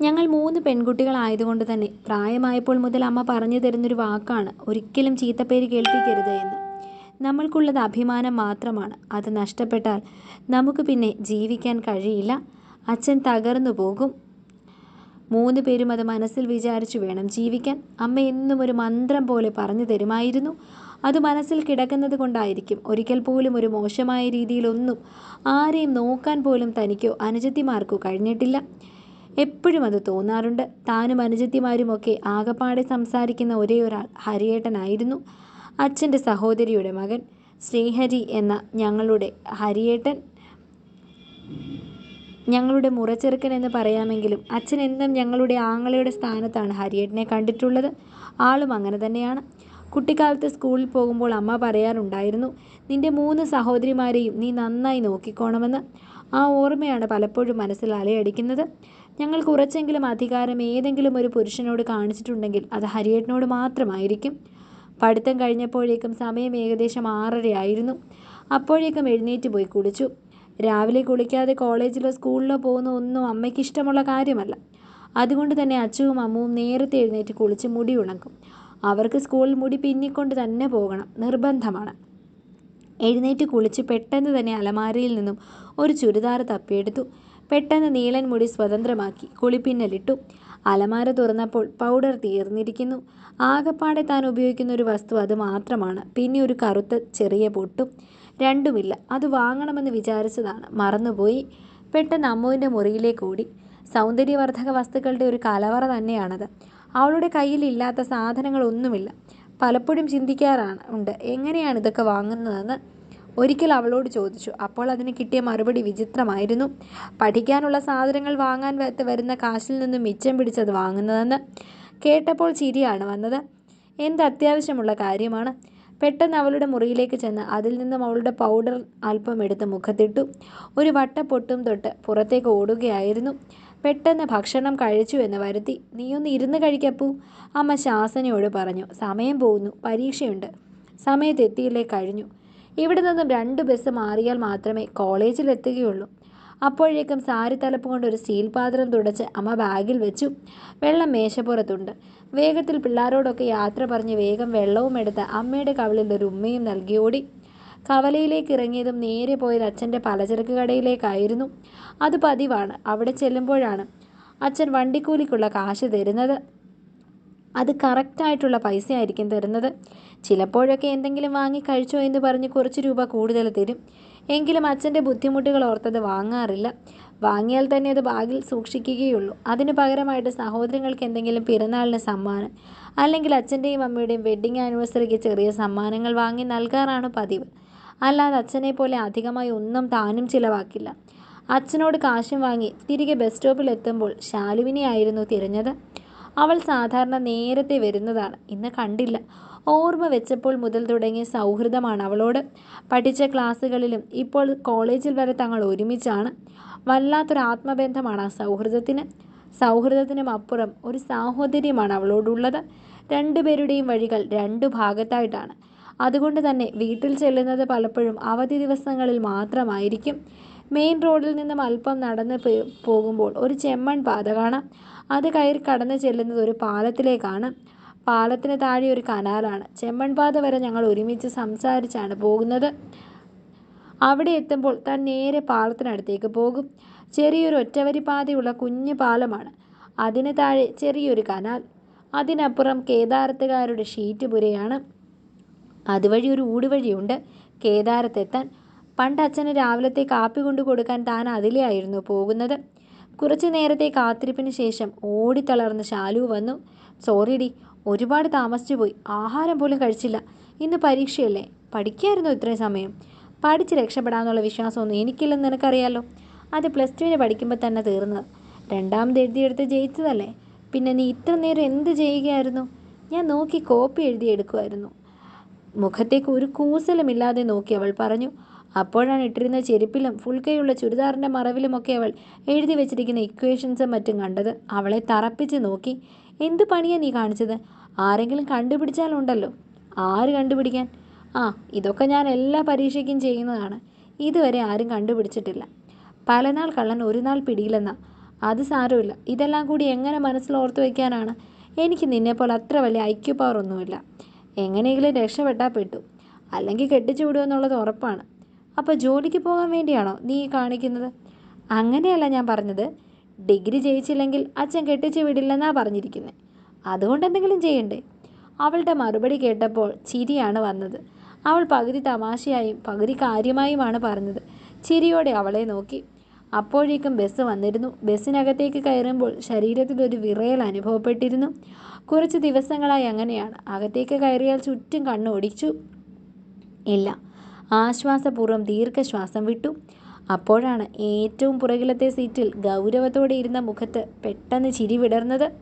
ഞങ്ങൾ മൂന്ന് പെൺകുട്ടികളായതുകൊണ്ട് തന്നെ പ്രായമായപ്പോൾ മുതൽ അമ്മ പറഞ്ഞു തരുന്നൊരു വാക്കാണ് ഒരിക്കലും ചീത്തപ്പേര് കേൾപ്പിക്കരുത് എന്ന്. നമ്മൾക്കുള്ളത് അഭിമാനം മാത്രമാണ്. അത് നഷ്ടപ്പെട്ടാൽ നമുക്ക് പിന്നെ ജീവിക്കാൻ കഴിയില്ല. അച്ഛൻ തകർന്നു പോകും. മൂന്ന് പേരും അത് മനസ്സിൽ വിചാരിച്ചു വേണം ജീവിക്കാൻ. അമ്മ എന്നും ഒരു മന്ത്രം പോലെ പറഞ്ഞു തരുമായിരുന്നു. അത് മനസ്സിൽ കിടക്കുന്നത് കൊണ്ടായിരിക്കും. ഒരിക്കൽ പോലും ഒരു മോശമായ രീതിയിലൊന്നും ആരെയും നോക്കാൻ പോലും തനിക്കോ അനുജത്തിമാർക്കോ കഴിഞ്ഞിട്ടില്ല. എപ്പോഴും അത് തോന്നാറുണ്ട്. താനും അനുജത്തിമാരുമൊക്കെ ആകപ്പാടെ സംസാരിക്കുന്ന ഒരേ ഒരാൾ ഹരിയേട്ടനായിരുന്നു. അച്ഛന്റെ സഹോദരിയുടെ മകൻ ശ്രീഹരി എന്ന ഞങ്ങളുടെ ഹരിയേട്ടൻ. ഞങ്ങളുടെ മുറച്ചെറുക്കൻ എന്ന് പറയാമെങ്കിലും അച്ഛൻ എന്നും ഞങ്ങളുടെ ആങ്ങളയുടെ സ്ഥാനത്താണ് ഹരിയേട്ടനെ കണ്ടിട്ടുള്ളത്. ആളും അങ്ങനെ തന്നെയാണ്. കുട്ടിക്കാലത്ത് സ്കൂളിൽ പോകുമ്പോൾ അമ്മ പറയാറുണ്ടായിരുന്നു നിന്റെ മൂന്ന് സഹോദരിമാരെയും നീ നന്നായി നോക്കിക്കോണമെന്ന്. ആ ഓർമ്മയാണ് പലപ്പോഴും മനസ്സിൽ അലയടിക്കുന്നത്. ഞങ്ങൾ കുറച്ചെങ്കിലും അധികാരം ഏതെങ്കിലും ഒരു പുരുഷനോട് കാണിച്ചിട്ടുണ്ടെങ്കിൽ അത് ഹരിയേട്ടനോട് മാത്രമായിരിക്കും. പഠിത്തം കഴിഞ്ഞപ്പോഴേക്കും സമയം ഏകദേശം ആറരയായിരുന്നു. അപ്പോഴേക്കും എഴുന്നേറ്റ് പോയി കുളിച്ചു. രാവിലെ കുളിക്കാതെ കോളേജിലോ സ്കൂളിലോ പോകുന്ന ഒന്നും അമ്മയ്ക്ക് ഇഷ്ടമുള്ള കാര്യമല്ല. അതുകൊണ്ട് തന്നെ അച്ഛവും അമ്മവും നേരത്തെ എഴുന്നേറ്റ് കുളിച്ച് മുടി ഉണക്കും. അവർക്ക് സ്കൂളിൽ മുടി പിന്നിക്കൊണ്ട് തന്നെ പോകണം. നിർബന്ധമാണ്. എഴുന്നേറ്റ് കുളിച്ച് പെട്ടെന്ന് തന്നെ അലമാരയിൽ നിന്നും ഒരു ചുരിദാർ തപ്പിയെടുത്തു. പെട്ടെന്ന് നീളൻ മുടി സ്വതന്ത്രമാക്കി കുളിപ്പിന്നലിട്ടു. അലമാര തുറന്നപ്പോൾ പൗഡർ തീർന്നിരിക്കുന്നു. ആകപ്പാടെ താൻ ഉപയോഗിക്കുന്ന ഒരു വസ്തു അത് മാത്രമാണ്. പിന്നെ ഒരു കറുത്ത ചെറിയ പൊട്ടും. രണ്ടുമില്ല. അത് വാങ്ങണമെന്ന് വിചാരിച്ചതാണ്. മറന്നുപോയി. പെട്ടെന്ന് അമ്മുവിന്റെ മുറിയിലേക്ക് ഓടി. സൗന്ദര്യവർദ്ധക വസ്തുക്കളുടെ ഒരു കലവറ തന്നെയാണത്. അവളുടെ കയ്യിൽ ഇല്ലാത്ത സാധനങ്ങളൊന്നുമില്ല. പലപ്പോഴും ചിന്തിക്കാറാണ് ഉണ്ട്. എങ്ങനെയാണ് ഇതൊക്കെ വാങ്ങുന്നതെന്ന് ഒരിക്കൽ അവളോട് ചോദിച്ചു. അപ്പോൾ അതിന് കിട്ടിയ മറുപടി വിചിത്രമായിരുന്നു. പഠിക്കാനുള്ള സാധനങ്ങൾ വാങ്ങാൻ വരുന്ന കാശിൽ നിന്നും മിച്ചം പിടിച്ചത് വാങ്ങുന്നതെന്ന് കേട്ടപ്പോൾ ചിരിയാണ് വന്നത്. എന്ത് അത്യാവശ്യമുള്ള കാര്യമാണ്. പെട്ടെന്ന് അവളുടെ മുറിയിലേക്ക് ചെന്ന് അതിൽ നിന്നും അവളുടെ പൗഡർ അല്പം എടുത്ത് മുഖത്തിട്ടു. ഒരു വട്ടപ്പൊട്ടും തൊട്ട് പുറത്തേക്ക് ഓടുകയായിരുന്നു. പെട്ടെന്ന് ഭക്ഷണം കഴിച്ചു എന്ന് വരുത്തി. നീയൊന്ന് ഇരുന്ന് കഴിക്കപ്പൂ അമ്മ ശാസനയോട് പറഞ്ഞു. സമയം പോകുന്നു. പരീക്ഷയുണ്ട്. സമയത്തെത്തിയില്ലേ കഴിഞ്ഞു. ഇവിടെ നിന്നും രണ്ട് ബസ് മാറിയാൽ മാത്രമേ കോളേജിൽ എത്തുകയുള്ളൂ. അപ്പോഴേക്കും സാരി തലപ്പ് കൊണ്ട് ഒരു സ്റ്റീൽ പാത്രം തുടച്ച് അമ്മ ബാഗിൽ വെച്ചു. വെള്ളം മേശപ്പുറത്തുണ്ട്. വേഗത്തിൽ പിള്ളാരോടൊക്കെ യാത്ര പറഞ്ഞ് വേഗം വെള്ളവും എടുത്ത് അമ്മയുടെ കവളിൽ ഒരു ഉമ്മയും നൽകി ഓടി. കവലയിലേക്ക് ഇറങ്ങിയതും നേരെ പോയത് അച്ഛന്റെ പലചരക്ക് കടയിലേക്കായിരുന്നു. അത് പതിവാണ്. അവിടെ ചെല്ലുമ്പോഴാണ് അച്ഛൻ വണ്ടിക്കൂലിക്കുള്ള കാശ് തരുന്നത്. അത് കറക്റ്റായിട്ടുള്ള പൈസ ആയിരിക്കും തരുന്നത്. ചിലപ്പോഴൊക്കെ എന്തെങ്കിലും വാങ്ങി കഴിച്ചോ എന്ന് പറഞ്ഞ് കുറച്ച് രൂപ കൂടുതൽ തരും. എങ്കിലും അച്ഛന്റെ ബുദ്ധിമുട്ടുകൾ ഓർത്തത് വാങ്ങാറില്ല. വാങ്ങിയാൽ തന്നെ അത് ബാഗിൽ സൂക്ഷിക്കുകയുള്ളൂ. അതിന് പകരമായിട്ട് സഹോദരങ്ങൾക്ക് എന്തെങ്കിലും പിറന്നാളിന് സമ്മാനം അല്ലെങ്കിൽ അച്ഛന്റെയും അമ്മയുടെയും വെഡ്ഡിങ് ആനിവേഴ്സറിക്ക് ചെറിയ സമ്മാനങ്ങൾ വാങ്ങി നൽകാറാണ് പതിവ്. അല്ലാതെ അച്ഛനെ പോലെ അധികമായി ഒന്നും താനും ചിലവാക്കില്ല. അച്ഛനോട് കാശും വാങ്ങി തിരികെ ബസ് സ്റ്റോപ്പിൽ എത്തുമ്പോൾ ശാലുവിനെയായിരുന്നു തിരഞ്ഞത്. അവൾ സാധാരണ നേരത്തെ വരുന്നതാണ്. ഇന്ന് കണ്ടില്ല. ഓർമ്മ വെച്ചപ്പോൾ മുതൽ തുടങ്ങിയ സൗഹൃദമാണ് അവളോട്. പഠിച്ച ക്ലാസ്സുകളിലും ഇപ്പോൾ കോളേജിൽ വരെ തങ്ങൾ ഒരുമിച്ചാണ്. വല്ലാത്തൊരു ആത്മബന്ധമാണ് ആ സൗഹൃദത്തിന്. സൗഹൃദത്തിനും അപ്പുറം ഒരു സാഹോദര്യമാണ് അവളോടുള്ളത്. രണ്ടുപേരുടെയും വഴികൾ രണ്ടു ഭാഗത്തായിട്ടാണ്. അതുകൊണ്ട് തന്നെ വീട്ടിൽ ചെല്ലുന്നത് പലപ്പോഴും അവധി ദിവസങ്ങളിൽ മാത്രമായിരിക്കും. മെയിൻ റോഡിൽ നിന്നും അല്പം നടന്ന് പോകുമ്പോൾ ഒരു ചെമ്മൺ പാത കാണാം. അത് കയറി കടന്നു ചെല്ലുന്നത് ഒരു പാലത്തിലേക്കാണ്. പാലത്തിന് താഴെ ഒരു കനാലാണ്. ചെമ്മൺ പാത വരെ ഞങ്ങൾ ഒരുമിച്ച് സംസാരിച്ചാണ് പോകുന്നത്. അവിടെ എത്തുമ്പോൾ താൻ നേരെ പാലത്തിനടുത്തേക്ക് പോകും. ചെറിയൊരു ഒറ്റവരി പാതയുള്ള കുഞ്ഞു പാലമാണ്. അതിന് താഴെ ചെറിയൊരു കനാൽ. അതിനപ്പുറം കേദാരത്തുകാരുടെ ഷീറ്റ് പുരയാണ്. അതുവഴി ഒരു ഊടുവഴിയുണ്ട്. കേദാരത്തെത്താൻ പണ്ട് അച്ഛന് രാവിലത്തെ കാപ്പി കൊണ്ടു കൊടുക്കാൻ താൻ അതിലെയായിരുന്നു പോകുന്നത്. കുറച്ചു നേരത്തെ കാത്തിരിപ്പിന് ശേഷം ഓടിത്തളർന്ന് ശാലു വന്നു. സോറിഡി ഒരുപാട് താമസിച്ചു പോയി. ആഹാരം പോലും കഴിച്ചില്ല. ഇന്ന് പരീക്ഷയല്ലേ? പഠിക്കായിരുന്നു ഇത്രയും സമയം? പഠിച്ച് രക്ഷപ്പെടാമെന്നുള്ള വിശ്വാസമൊന്നും എനിക്കില്ലെന്ന് നിനക്കറിയാലോ? അത് പ്ലസ് ടുവിന് പഠിക്കുമ്പോൾ തന്നെ തീർന്നത്. രണ്ടാമത് എഴുതിയെടുത്ത് ജയിച്ചതല്ലേ? പിന്നെ നീ ഇത്ര നേരം എന്ത് ചെയ്യുകയായിരുന്നു? ഞാൻ നോക്കി കോപ്പി എഴുതിയെടുക്കുമായിരുന്നു മുഖത്തേക്ക് ഒരു കൂസലുമില്ലാതെ നോക്കി അവൾ പറഞ്ഞു അപ്പോഴാണ് ഇട്ടിരുന്ന ചെരുപ്പിലും ഫുൾ കൈയുള്ള ചുരിദാറിന്റെ മറവിലുമൊക്കെ അവൾ എഴുതി വെച്ചിരിക്കുന്ന ഇക്വേഷൻസും മറ്റും കണ്ടത്. അവളെ തറപ്പിച്ച് നോക്കി എന്ത് പണിയാ നീ കാണിച്ചത്? ആരെങ്കിലും കണ്ടുപിടിച്ചാലുണ്ടല്ലോ ആര് കണ്ടുപിടിക്കാൻ? ആ ഇതൊക്കെ ഞാൻ എല്ലാ പരീക്ഷയ്ക്കും ചെയ്യുന്നതാണ്. ഇതുവരെ ആരും കണ്ടുപിടിച്ചിട്ടില്ല. പലനാൾ കള്ളൻ ഒരു നാൾ പിടിയിലെന്ന അത് സാരമില്ല. ഇതെല്ലാം കൂടി എങ്ങനെ മനസ്സിൽ ഓർത്തു വയ്ക്കാനാണ് എനിക്ക് നിന്നെപ്പോലെ അത്ര വലിയ ഐക്യു പവർ ഒന്നുമില്ല. എങ്ങനെയെങ്കിലും രക്ഷപ്പെട്ടാൽ പെട്ടു. അല്ലെങ്കിൽ കെട്ടിച്ചു വിടുമെന്നുള്ളത് ഉറപ്പാണ്. അപ്പോൾ ജോലിക്ക് പോകാൻ വേണ്ടിയാണോ നീ കാണിക്കുന്നത്? അങ്ങനെയല്ല ഞാൻ പറഞ്ഞത്. ഡിഗ്രി ജയിച്ചില്ലെങ്കിൽ അച്ഛൻ കെട്ടിച്ചു വിടില്ലെന്നാ പറഞ്ഞിരിക്കുന്നത് അതുകൊണ്ട് എന്തെങ്കിലും ചെയ്യണ്ടേ? അവളുടെ മറുപടി കേട്ടപ്പോൾ ചിരിയാണ് വന്നത്. അവൾ പകുതി തമാശയായും പകുതി കാര്യമായുമാണ് പറഞ്ഞത്. ചിരിയോടെ അവളെ നോക്കി. അപ്പോഴേക്കും ബസ് വന്നിരുന്നു. ബസ്സിനകത്തേക്ക് കയറുമ്പോൾ ശരീരത്തിൽ ഒരു വിറയൽ അനുഭവപ്പെട്ടിരുന്നു. കുറച്ച് ദിവസങ്ങളായി അങ്ങനെയാണ്. അകത്തേക്ക് കയറിയാൽ ചുറ്റും കണ്ണോടിച്ചു ഇല്ല. ആശ്വാസപൂർവം ദീർഘശ്വാസം വിട്ടു. അപ്പോഴാണ് ഏറ്റവും പുറകിലത്തെ സീറ്റിൽ ഗൗരവത്തോടെ ഇരുന്ന മുഖത്ത് പെട്ടെന്ന് ചിരി വിടർന്നത്.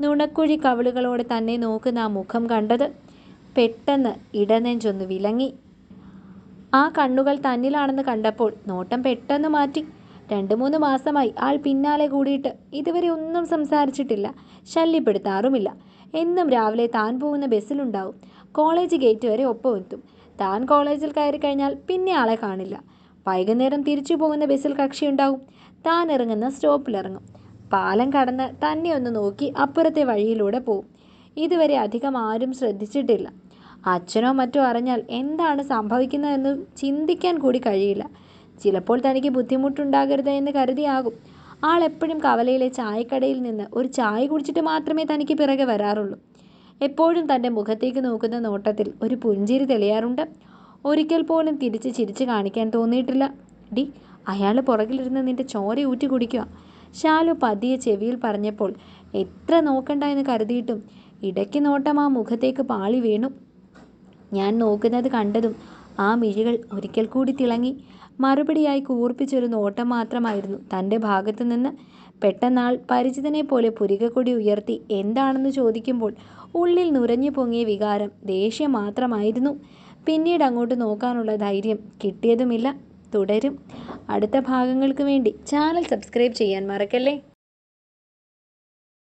നുണക്കുഴി കവിളുകളോടെ തന്നെ നോക്കുന്ന ആ മുഖം കണ്ടത് പെട്ടെന്ന് ഇടനെഞ്ചൊന്ന് വിലങ്ങി. ആ കണ്ണുകൾ തന്നിലാണെന്ന് കണ്ടപ്പോൾ നോട്ടം പെട്ടെന്ന് മാറ്റി. രണ്ട് മൂന്ന് മാസമായി ആൾ പിന്നാലെ കൂടിയിട്ട് ഇതുവരെ ഒന്നും സംസാരിച്ചിട്ടില്ല. ശല്യപ്പെടുത്താറുമില്ല. എന്നും രാവിലെ താൻ പോകുന്ന ബസ്സിലുണ്ടാവും. കോളേജ് ഗേറ്റ് വരെ ഒപ്പം എത്തും. താൻ കോളേജിൽ കയറി കഴിഞ്ഞാൽ പിന്നെ ആളെ കാണില്ല. വൈകുന്നേരം തിരിച്ചു പോകുന്ന ബസ്സിൽ കക്ഷിയുണ്ടാവും. താൻ ഇറങ്ങുന്ന സ്റ്റോപ്പിലിറങ്ങും. പാലം കടന്ന് തന്നെ ഒന്ന് നോക്കി അപ്പുറത്തെ വഴിയിലൂടെ പോവും. ഇതുവരെ അധികം ആരും ശ്രദ്ധിച്ചിട്ടില്ല. അച്ഛനോ മറ്റോ അറിഞ്ഞാൽ എന്താണ് സംഭവിക്കുന്നതെന്ന് ചിന്തിക്കാൻ കൂടി കഴിയില്ല. ചിലപ്പോൾ തനിക്ക് ബുദ്ധിമുട്ടുണ്ടാകരുത് എന്ന് കരുതിയാകും. ആൾ എപ്പോഴും കവലയിലെ ചായക്കടയിൽ നിന്ന് ഒരു ചായ കുടിച്ചിട്ട് മാത്രമേ തനിക്ക് പിറകെ വരാറുള്ളൂ. എപ്പോഴും തന്റെ മുഖത്തേക്ക് നോക്കുന്ന നോട്ടത്തിൽ ഒരു പുഞ്ചിരി തെളിയാറുണ്ട്. ഒരിക്കൽ പോലും തിരിച്ച് ചിരിച്ചു കാണിക്കാൻ തോന്നിയിട്ടില്ല. ഡി അയാൾ പുറകിലിരുന്ന് നിന്റെ ചോര ഊറ്റി കുടിക്കുക. ശാലു പതിയെ ചെവിയിൽ പറഞ്ഞപ്പോൾ എത്ര നോക്കണ്ട എന്ന് കരുതിയിട്ടും ഇടയ്ക്ക് നോട്ടം ആ മുഖത്തേക്ക് പാളി വീണു. ഞാൻ നോക്കുന്നത് കണ്ടതും ആ മിഴികൾ ഒരിക്കൽ കൂടി തിളങ്ങി. മറുപടിയായി കൂർപ്പിച്ചൊരു നോട്ടം മാത്രമായിരുന്നു. തന്റെ ഭാഗത്തു നിന്ന് പെട്ടെന്നാൾ പരിചിതനെ പോലെ പുരികക്കൊടി ഉയർത്തി എന്താണെന്ന് ചോദിക്കുമ്പോൾ ഉള്ളിൽ നുരഞ്ഞു പൊങ്ങിയ വികാരം ദേഷ്യം മാത്രമായിരുന്നു. പിന്നീട് അങ്ങോട്ട് നോക്കാനുള്ള ധൈര്യം കിട്ടിയതുമില്ല. തുടരും. അടുത്ത ഭാഗങ്ങൾക്ക് വേണ്ടി ചാനൽ സബ്സ്ക്രൈബ് ചെയ്യാൻ മറക്കല്ലേ?